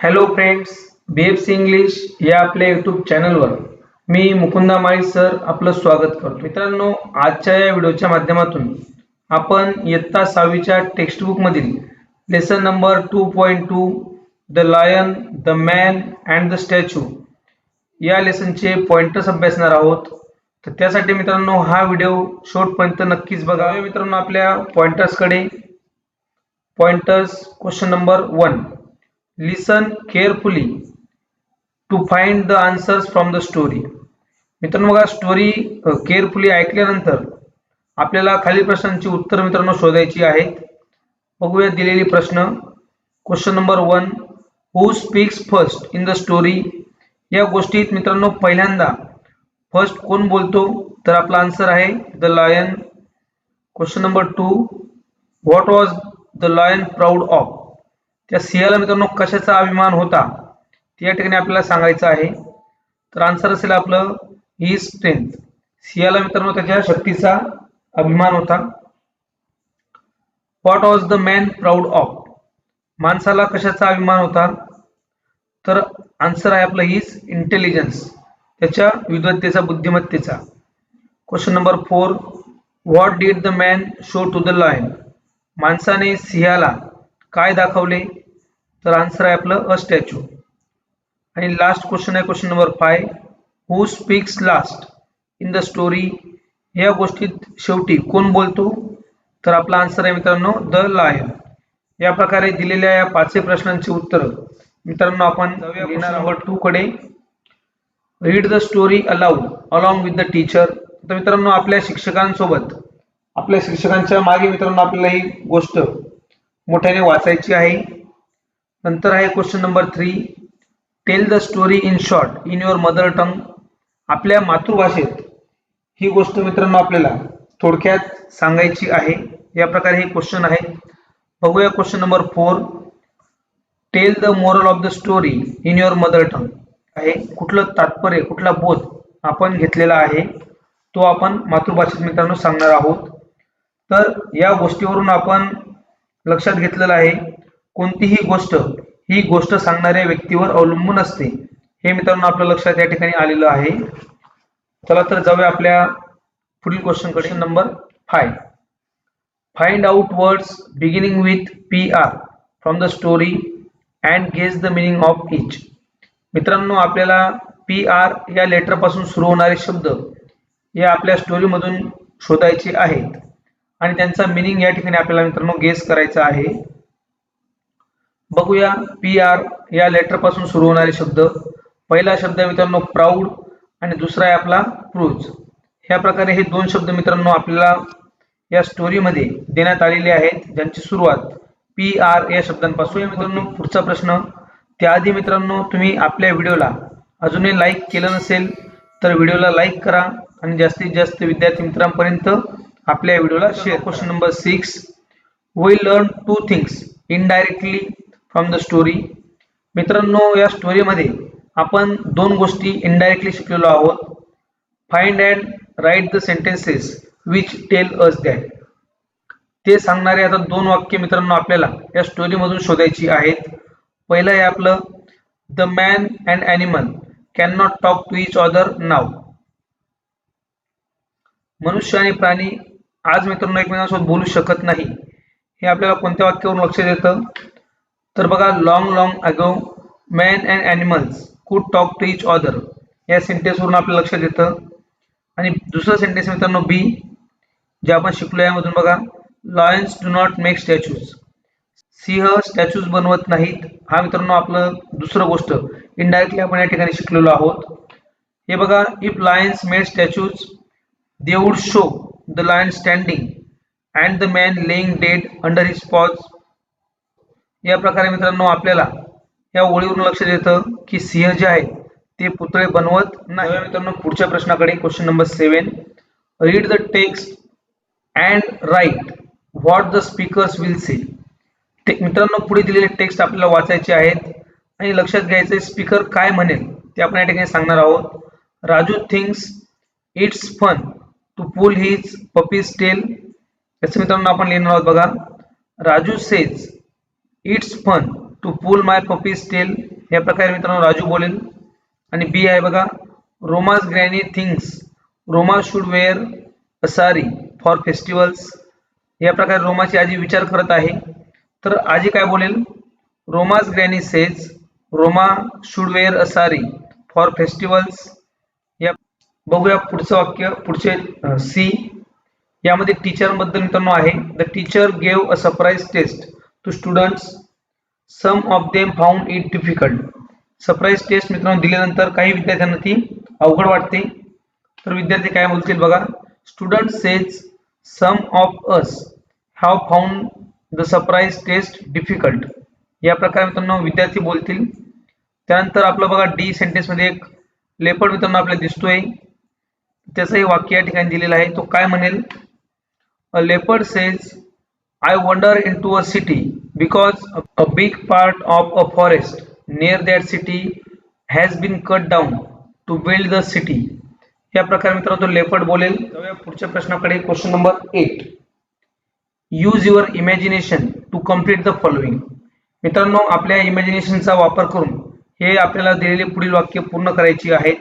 Hello friends B F C English या आपल्या YouTube चॅनलवर मी मुकुंदा माळी सर आपलं स्वागत करतो. मित्रांनो आजच्या या व्हिडिओच्या माध्यमातून आपण इयत्ता सहावीच्या टेक्स्टबुकमधील lesson number two point two the lion the man and the statue या लेसनचे पॉइंटर्स अभ्यासणार आहोत. तर त्यासाठी मित्रांनो हा व्हिडिओ शेवटपर्यंत नक्कीच बघा. मित्रांनो आपल्या पॉइंटर्सकडे pointers question number one listen carefully to find the answers from the story मित्रांनो बघा स्टोरी केअरफुली ऐकल्यानंतर आपल्याला खालील प्रश्नांची उत्तर मित्रांनो शोधायची आहेत. बघूया दिलेली प्रश्न. Question number one who speaks first in the story या गोष्टीत मित्रांनो पहिल्यांदा फर्स्ट कोण बोलतो? तर आपला आन्सर आहे the lion question number two what was the lion proud of त्या सिंहाला मित्रांनो कशाचा अभिमान होता ते या ठिकाणी आपल्याला सांगायचं आहे. तर आन्सर असेल आपलं ही स्ट्रेंथ सिंहाला मित्रांनो त्याच्या शक्तीचा अभिमान होता. What was the man proud of माणसाला कशाचा अभिमान होता? तर आन्सर आहे आपलं हीज इंटेलिजन्स त्याच्या विद्वत्तेचा बुद्धिमत्तेचा. Question number four what did the man show to the lion माणसाने सिंहाला काय दाखवले? तर आन्सर आहे आपलं अ स्टॅच्यू आणि लास्ट क्वेश्चन आहे question number five who speaks last in the story या गोष्टीत शेवटी कोण बोलतो? तर आपला आन्सर आहे मित्रांनो द लायन या प्रकारे दिलेल्या या पाचही प्रश्नांची उत्तर मित्रांनो आपण घेणार नंबर टू कडे read the story aloud along with the teacher तर मित्रांनो आपल्या शिक्षकांसोबत आपल्या शिक्षकांच्या मागे मित्रांनो आपल्याला ही गोष्ट मोठ्याने वाचायची आहे. नंतर आहे question number three tell the story in short in your mother tongue आपल्या मातृभाषेत ही गोष्ट मित्रांनो आपल्याला थोडक्यात सांगायची आहे. या प्रकारे हे क्वेश्चन आहे. बघूया question number four tell the moral of the story in your mother tongue आहे. कुठलं तात्पर्य कुठला बोध आपण घेतलेला आहे तो आपण मातृभाषेत मित्रांनो सांगणार आहोत. तर या गोष्टीवरून आपण लक्षात घेतलेलं आहे. कोणतीही गोष्ट ही गोष्ट सांगणाऱ्या व्यक्तीवर अवलंबून असते. हे मित्रांनो आपल्या लक्षात या ठिकाणी आलेलं आहे. चला तर जाऊया आपल्या पुढील question question number five find out words beginning with P R from the story and guess the meaning of each मित्रांनो आपल्याला पी आर या लेटरपासून सुरू होणारे शब्द हे आपल्या स्टोरीमधून शोधायचे आहेत. आणि त्यांचा मिनिंग या ठिकाणी आपल्याला मित्रांनो गेस करायचा आहे. बघूया पी आर या लेटरपासून सुरू होणारे शब्द. पहिला शब्द मित्रांनो प्राऊड आणि दुसरा आहे आपला क्रूज ह्या प्रकारे हे दोन शब्द मित्रांनो आपल्याला या स्टोरीमध्ये देण्यात आलेले आहेत ज्यांची सुरुवात पी आर या शब्दांपासून मित्रांनो पुढचा प्रश्न त्याआधी मित्रांनो तुम्ही आपल्या व्हिडिओला अजूनही लाईक केलं नसेल तर व्हिडिओला लाईक करा आणि जास्तीत जास्त विद्यार्थी मित्रांपर्यंत आपल्या व्हिडिओला share question number six we learn two things indirectly from the story मित्रांनो या स्टोरीमध्ये आपण दोन गोष्टी इनडायरेक्टली शिकलेलो आहोत. Find and write the sentences which tell us that ते सांगणारे आता दोन वाक्य मित्रांनो आपल्याला या स्टोरीमधून शोधायची आहेत. पहिलं आहे आपलं the man and animal can not talk to each other नाव मनुष्य आणि प्राणी आज मित्रांनो एकमेकांसोबत बोलू शकत नाही. हे आपल्याला कोणत्या वाक्यावरून लक्षात येतं तर बघा long long ago man and animals could talk to each other या सेंटेन्सवरून आपल्याला लक्षात येतं. आणि दुसरं सेंटेन्स मित्रांनो बी जे आपण शिकलो यामधून बघा lions do not make statues Singh statues बनवत नाहीत. हा मित्रांनो आपलं दुसरं गोष्ट. इनडायरेक्टली आपण या ठिकाणी शिकलेलो आहोत. हे बघा if lions made statues they would show the lion standing and the man laying dead under his paws या प्रकारे मित्रांनो आपल्याला या ओळीवरून लक्षात येतं की सिंह जे आहे ते पुतळे बनवत नाही. मित्रांनो पुढच्या प्रश्नाकडे question number seven read the text and write what the speakers will say ते मित्रांनो पुढे दिलेले टेक्स्ट आपल्याला वाचायचे आहेत आणि लक्षात घ्यायचे स्पीकर काय म्हणेल ते आपण या ठिकाणी सांगणार आहोत. Raju thinks it's fun to pull his puppy's tail याचं मित्रांनो आपण लिहिणार आहोत बघा. Raju says it's fun to pull my puppy's tail या प्रकारे मित्रांनो राजू बोलेल. आणि बी आहे बघा Roma's granny thinks Roma should wear a sari for festivals या प्रकारे रोमाची आजी विचार करत आहे. तर आजी काय बोलेल? Roma's granny says Roma should wear a sari for festivals या बघूया पुढचं वाक्य पुढचे सी यामध्ये टीचरबद्दल मित्रांनो आहे. The teacher gave a surprise test to students some of them found it difficult surprise test मित्रांनो दिल्यानंतर काही विद्यार्थ्यांना ती अवघड वाटते. तर विद्यार्थी काय बोलतील बघा? Student says some of us have found the surprise test difficult या प्रकारे मित्रांनो विद्यार्थी बोलतील. त्यानंतर आपलं बघा डी सेंटेन्समध्ये एक लेपड मित्रांनो आपल्याला दिसतोय. त्याचंही वाक्य या ठिकाणी दिलेलं आहे. तो काय म्हणेल? A leopard says wander into a city because a, a big part of a forest near that city has been cut down to build the city. या प्रकारे मित्रांनो तो लेपर्ड बोलेल. जाऊया पुढच्या प्रश्नाकडे. Question number eight use your imagination to complete the following मित्रांनो आपल्या इमॅजिनेशनचा वापर करून हे आपल्याला दिलेले पुढील वाक्य पूर्ण करायची आहेत.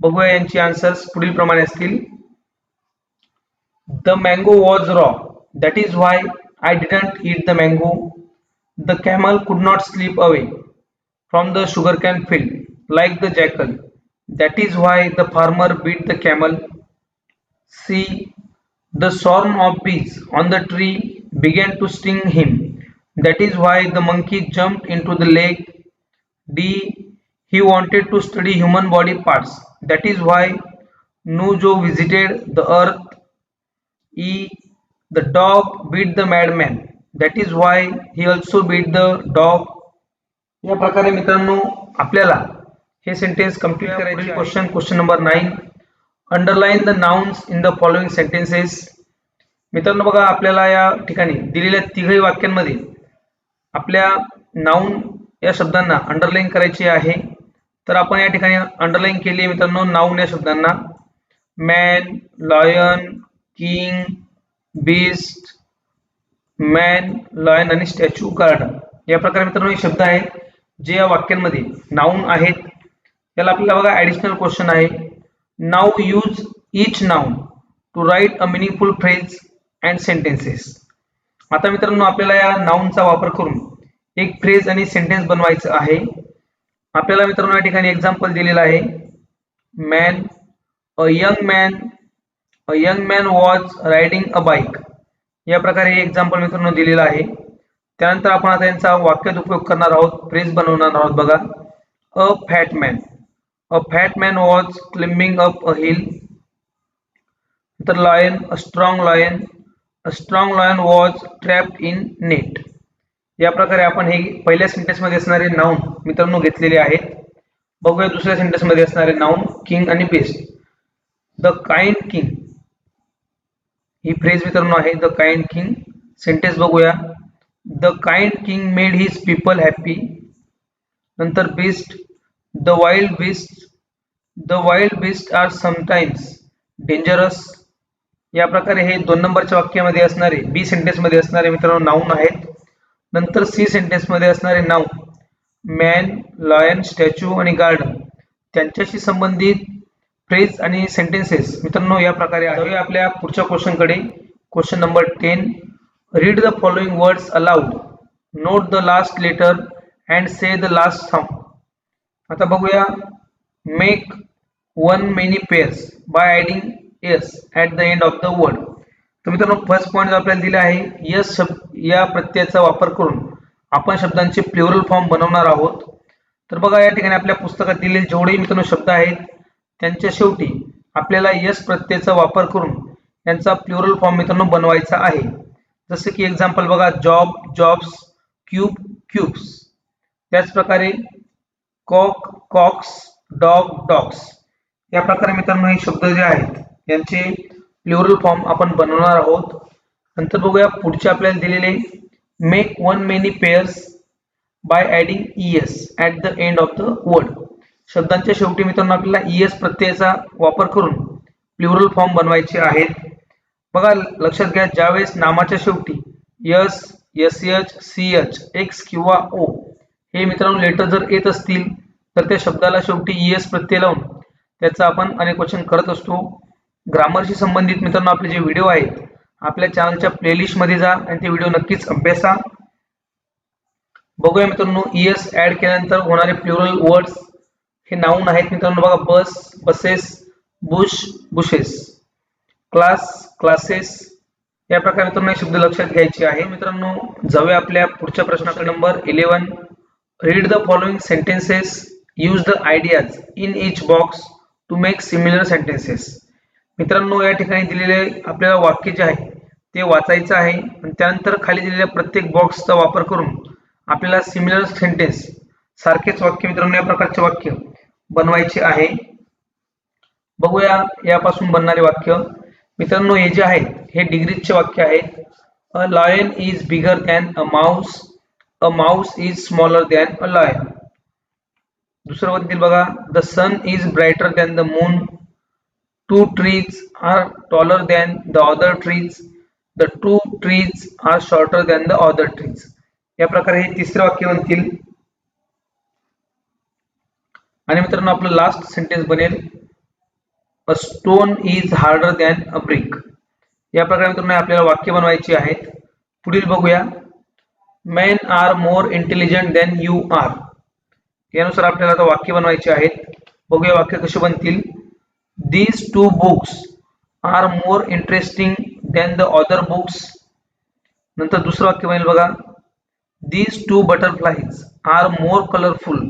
बघूया यांची आन्सर्स पुढील प्रमाणे असतील. The mango was raw that is why I didn't eat the mango The camel could not slip away from the sugarcane field like the jackal. That is why the farmer beat the camel. C. The swarm of bees on the tree began to sting him. That is why the monkey jumped into the lake. D. He wanted to study human body parts. That is why Nujo visited the earth. E. The dog beat the madman. That is why he also beat the dog. या प्रकारे मित्रांनो आपल्याला हे sentence complete करायचे question question number nine underline the nouns in the following sentences मित्रांनो बघा आपल्याला या ठिकाणी दिलेल्या तिघही वाक्यांमध्ये आपल्या नाऊन या शब्दांना अंडरलाईन करायचे आहे. तर आपण या ठिकाणी अंडरलाईन केली आहे मित्रांनो नाऊन या शब्दांना. Man lion king beast man lion आणि स्टॅच्यू गार्डन या प्रकारे मित्रांनो हे शब्द आहेत जे या वाक्यांमध्ये नाऊन आहेत. याला आपल्याला बघा ऍडिशनल क्वेश्चन आहे. Now use each noun to write a meaningful phrase and sentences आता मित्रांनो आपल्याला या नाऊनचा वापर करून एक फ्रेज आणि सेंटेन्स बनवायचं आहे. आपल्याला मित्रांनो या ठिकाणी एक्झाम्पल दिलेलं आहे. Man a young man a young man was riding a bike या प्रकारे हे एक्झाम्पल मित्रांनो दिलेलं आहे. त्यानंतर आपण आता यांचा वाक्यात उपयोग करणार आहोत. फ्रेज बनवणार आहोत बघा. A fat man a fat man was climbing up a hill तर lion a strong lion a strong lion was trapped in net या प्रकारे आपण हे पहिल्या सेंटेन्समध्ये असणारे नाऊन मित्रांनो घेतलेले आहेत. बघूया दुसऱ्या सेंटेन्समध्ये असणारे नाऊन किंग आणि बेस्ट द काइंड किंग ही फ्रेज मित्रांनो आहे द काइंड किंग सेंटेन्स बघूया. The kind king made his people happy नंतर beast the wild beast the wild beast are sometimes dangerous या प्रकारे हे दोन नंबरच्या वाक्यामध्ये असणारे बी सेंटेन्समध्ये असणारे मित्रांनो नाऊन आहेत. नंतर सी सेंटेन्समध्ये असणारे नाव मॅन लॉयन स्टॅच्यू आणि गार्डन त्यांच्याशी संबंधित फ्रेज आणि सेंटेन्सेस मित्रांनो या प्रकारे आहे. आपल्या पुढच्या क्वेश्चनकडे question number ten read the following words aloud note the last letter and say the last some आता बघूया. Make one many pairs by adding S at the end of the word तर मित्रांनो फर्स्ट पॉईंट आपल्याला दिला आहे yes शब्द या प्रत्ययाचा वापर करून आपण शब्दांचे प्लुरल फॉर्म बनवणार आहोत. तर बघा या ठिकाणी आपल्या पुस्तकात दिलेले जेवढेही मित्रांनो शब्द आहेत त्यांच्या शेवटी आपल्याला यस प्रत्ययचा वापर करून यांचा प्लुरल फॉर्म मित्रांनो बनवायचा आहे. जसं की एक्झाम्पल बघा जॉब जॉब्स क्यूब क्यूब्स त्याचप्रकारे कॉक कॉक्स डॉग डॉग्स या प्रकारे मित्रांनो हे शब्द जे आहेत यांचे प्लुरल फॉर्म आपण बनवणार आहोत. नंतर बघूया पुढचे आपल्याला दिलेले make one many pairs by adding E S at the end of the word शब्दांच्या शेवटी मित्रांनो आपल्याला ई एस प्रत्ययाचा वापर करून प्लुरल फॉर्म बनवायचे आहेत. बघा लक्षात घ्या ज्यावेळेस नामाच्या शेवटी yes S H C H X किंवा ओ हे मित्रांनो लेटर जर येत असतील तर त्या शब्दाला शेवटी एस प्रत्यय लावून त्याचं आपण अनेक क्वेश्चन करत असतो. ग्रामरशी संबंधित मित्रांनो आपले जे व्हिडिओ आहेत आपल्या चॅनलच्या प्लेलिस्टमध्ये जा आणि ते व्हिडिओ नक्कीच अभ्यासा. बघूया मित्रांनो एस ऍड केल्यानंतर होणारे प्लुरल वर्ड्स हे नाऊन आहेत मित्रांनो बघा bus buses bush bushes. Class classes या प्रकारे मित्रांनो शब्द लक्षात घ्यायचे आहे. मित्रांनो जाऊया आपल्या पुढच्या प्रश्नाकडे. Number eleven. Read the following sentences use the ideas in each box to make similar sentences मित्रांनो या ठिकाणी दिलेले आपल्याला वाक्य जे आहे ते वाचायचं आहे. आणि त्यानंतर खाली दिलेल्या प्रत्येक बॉक्सचा वापर करून आपल्याला सिमिलर सेंटेन्स सारखेच वाक्य मित्रांनो या प्रकारचे वाक्य. बनवायचे आहे. बघूया यापासून बनणारे वाक्य. मित्रांनो हे जे आहे हे डिग्रीजचे वाक्य आहेत. A lion is bigger than a mouse a mouse is smaller than a lion दुसरं वरतील बघा. The sun is brighter than the moon two trees are taller than the other trees the two trees are shorter than the other trees या प्रकारे हे तिसरे वाक्य बनतील आणि मित्रांनो आपलं लास्ट सेंटेन्स बनेल. A stone is harder than a brick या प्रकारे मित्रांनो आपल्याला वाक्य बनवायची आहेत. पुढील बघूया. Man are more intelligent than you are यानुसार आपल्याला आता वाक्य बनवायचे आहेत. बघूया वाक्य कसे बनतील. These two books are more interesting than the other books नंतर दुसरं वाक्य बनेल बघा. These two butterflies are more colourful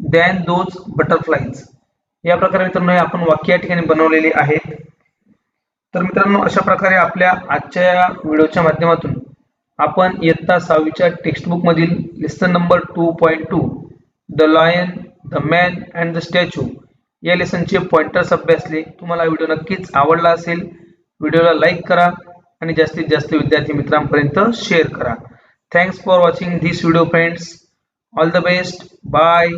than those butterflies या प्रकारे मित्रांनो आपण वाक्य या ठिकाणी बनवलेले आहेत. तर मित्रांनो अशा प्रकारे आपल्या आजच्या या व्हिडिओच्या माध्यमातून आपण इयत्ता सहावीच्या टेक्स्टबुक मधील lesson number two point two the lion the man and the statue या लेसनचे पॉइंटर्स अभ्यासले. तुम्हाला व्हिडिओ नक्कीच आवडला असेल व्हिडिओला लाईक करा आणि जास्तीत जास्त विद्यार्थी मित्रांपर्यंत शेअर करा. Thanks for watching this video friends all the best bye